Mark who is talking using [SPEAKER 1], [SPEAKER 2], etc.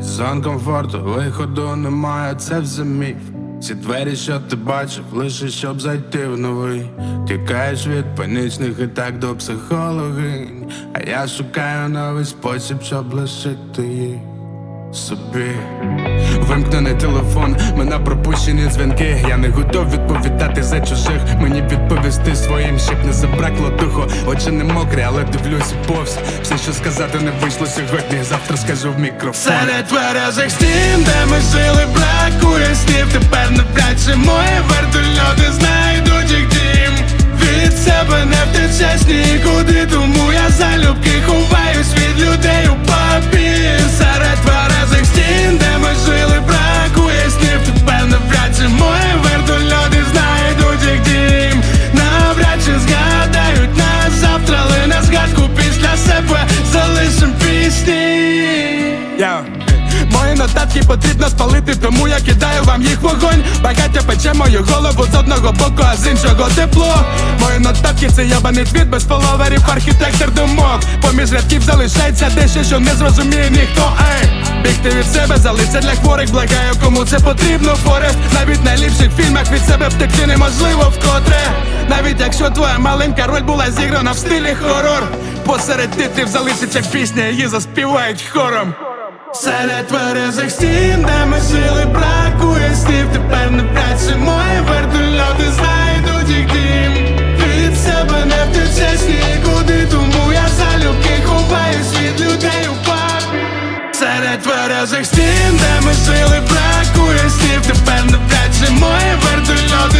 [SPEAKER 1] Зон комфорту, виходу немає, це все міф. Ці двері, що ти бачив, лише щоб зайти в новий. Тікаєш від панічних і так до психологинь. А я шукаю новий спосіб, щоб лишити їх собі. Вимкнений телефон, мене пропущені дзвінки. Я не готов відповідати за чужих. Мені відповісти своїм, щоб не забракло духу. Очі не мокрі, але дивлюсь повз. Все, що сказати, не вийшло сьогодні. Завтра скажу в мікрофон.
[SPEAKER 2] Серед тверезих стін, де ми жили, бракує снів Тепер навряд чи мої вертольоти знайдуть їх дім Від себе не втечеш нікуди, тому я залюбки ховаюсь від людей Нотатки потрібно спалити, тому я кидаю вам їх вогонь. Багаття пече мою голову з одного боку, а з іншого тепло. Мої нотатки це ябаний твіт без фоловерів, архітектор думок. Поміж рядків залишається дещо, що не зрозуміє ніхто. Ей, бігти від себе, залиться для хворих, благаю, кому це потрібно Форест Навіть в найліпших фільмах від себе втекти неможливо вкотре. Навіть якщо твоя маленька роль була зіграна в стилі хорор. Посеред титрів залишиться пісня, її заспівають хором Серед тверезих стін, де ми жили, бракує снів Тепер навряд чи мої вертольоти знайдуть їх дім. Від себе не втечеш нікуди, тому я залюбки ховаюсь від людей у папі Серед тверезих стін, де ми жили, бракує снів Тепер навряд чи мої вертольоти